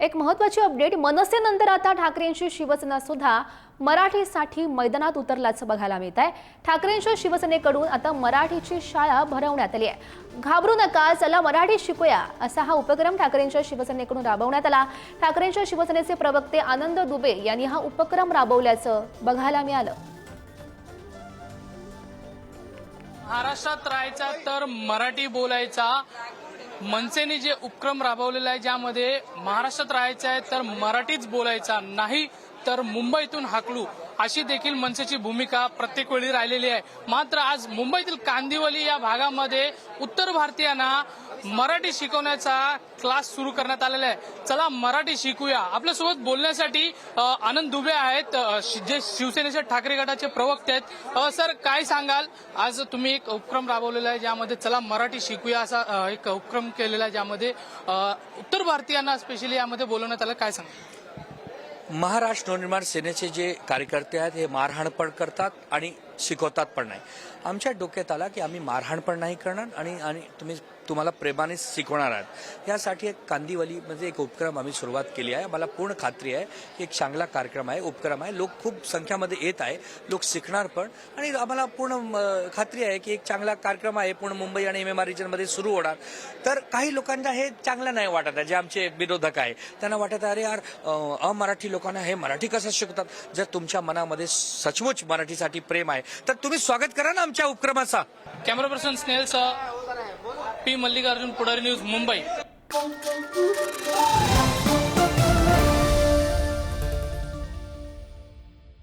एक महत्वाची अपडेट मनसेनंतर आता ठाकरेंची शिवसेना सुद्धा मराठीसाठी मैदानात उतरल्याचं बघायला मिळत आहे. ठाकरेंच्या शिवसेनेकडून आता मराठीची शाळा भरवण्यात आली आहे. घाबरू नका चला मराठी शिकूया असा हा उपक्रम ठाकरेंच्या शिवसेनेकडून राबवण्यात आला. ठाकरेंच्या शिवसेनेचे प्रवक्ते आनंद दुबे यांनी हा उपक्रम राबवल्याचं बघायला मिळालं. महाराष्ट्रात राहायचा तर मराठी बोलायचा. मनसेने जे उपक्रम राबवलेला आहे ज्यामध्ये महाराष्ट्रात राहायचं आहे तर मराठीच बोलायचा नाही तर मुंबईतून हाकलू अशी देखील मनसेची भूमिका प्रत्येक वेळी राहिलेली आहे. मात्र आज मुंबईतील कांदिवली या भागामध्ये उत्तर भारतीयांना मराठी शिकवण्याचा क्लास सुरू करण्यात आलेला आहे. चला मराठी शिकूया. आपल्यासोबत बोलण्यासाठी आनंद दुबे आहेत. शि- जे शिवसेनेचे ठाकरे गटाचे प्रवक्ते आहेत. सर काय सांगाल? आज तुम्ही एक उपक्रम राबवलेला आहे ज्यामध्ये चला मराठी शिकूया असा एक उपक्रम केलेला आहे ज्यामध्ये उत्तर भारतीयांना स्पेशली यामध्ये बोलवण्यात आलं. काय सांगाल? महाराष्ट्र नवनिर्माण सेनेचे जे कार्यकर्ते आहेत हे मारहाण पण करतात आणि शिकवतात पण नाही. आमच्या डोक्यात आला की आम्ही मारहाण पण नाही करणार आणि आणि तुम्ही तुम्हाला प्रेमाने शिकवणार आहात. यासाठी एक कांदिवलीमध्ये म्हणजे एक उपक्रम आम्ही सुरुवात केली आहे. मला पूर्ण खात्री आहे की एक चांगला कार्यक्रम आहे उपक्रम आहे. लोक खूप संख्यामध्ये येत आहे. लोक शिकणार पण. आणि आम्हाला पूर्ण खात्री आहे की एक चांगला कार्यक्रम आहे. पूर्ण मुंबई आणि एम एम आर रिजनमध्ये सुरू होणार. तर काही लोकांना हे चांगलं नाही वाटत आहे. जे आमचे विरोधक आहे त्यांना वाटत आहे अरे यार अमराठी लोकांना हे मराठी कसं शिकतात जर तुमच्या मनामध्ये सचमुच मराठीसाठी प्रेम आहे तर तुम्ही स्वागत करा ना आमच्या उपक्रमाचा. कॅमेरा पर्सन स्नेहलसह पी मल्लिकार्जुन पुढारी न्यूज मुंबई.